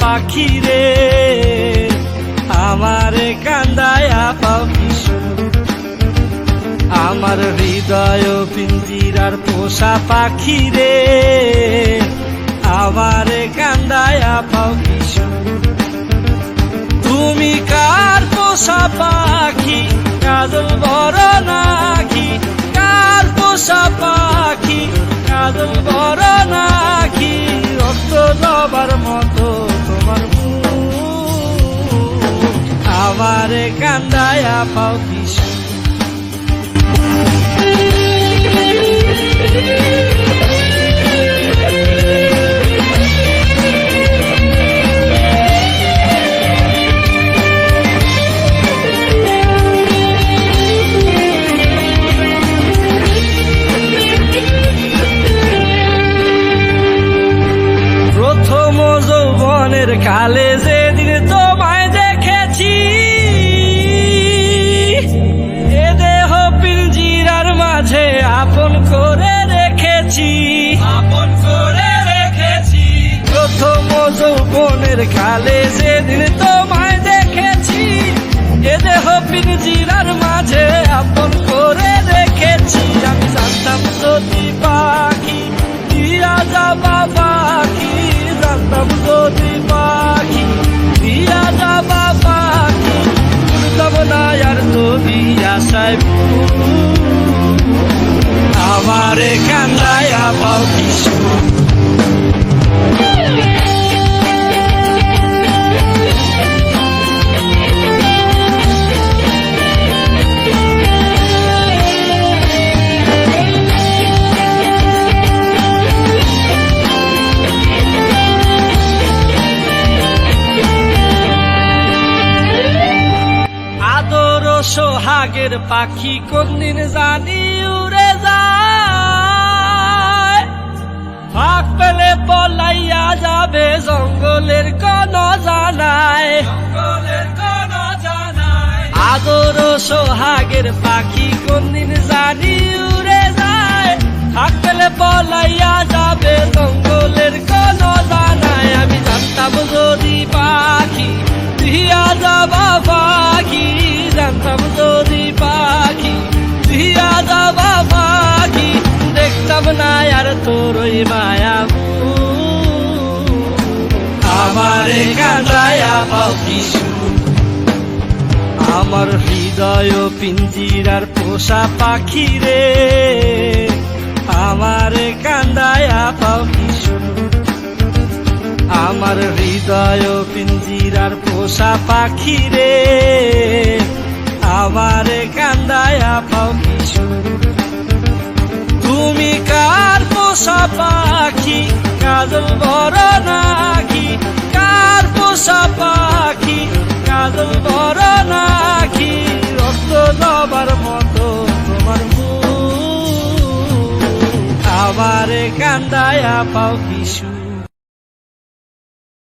পাখি রে। আমারে কান্দায়া পাও আমার হৃদয় পিঞ্জিরার পোষা পাখি রে। আমারে কান্দায়া পাও তুমি কার পোষা পাখি? কাজল বড় নাকি? কার পোষা পাখি? কাজল বড় নাকি? আমারে কান্দায়া পাও যৌবনের কালে যেদিন যৌবনের কালে যেদিন তোমায় দেখেছি, এ দেহ পিঞ্জিরার মাঝে আপন করে রেখেছি। আমি জানতাম যদি পাখি দিয়া যাবা পাখি? জানতাম যদি পাখি দিয়া যাবা পাখি? উঠতাম না আর তুমি আশায় আমারে কান্দায়া পাও কিশোর। সোহাগের পাখি কোনদিন জানি উড়ে যায়। ফাঁক পেলে পলাইয়া যাবে জঙ্গলের কোন জানায় আদর সোহাগের পাখি কোনদিন জানি উড়ে যায়। ফাঁক পেলে পলাইয়া কিশোর আমার হৃদয় পিঞ্জিরার পোষা পাখি রে। আমারে কান্দায়া পাও কিশোর। আমার হৃদয় পিঞ্জিরার পোষা পাখি রে। আমারে কান্দায়া পাও কিশোর। তুমি কার পোষা পাখি? কাজল বড় নাকি আমারে কান্দায়া পাও কিশোর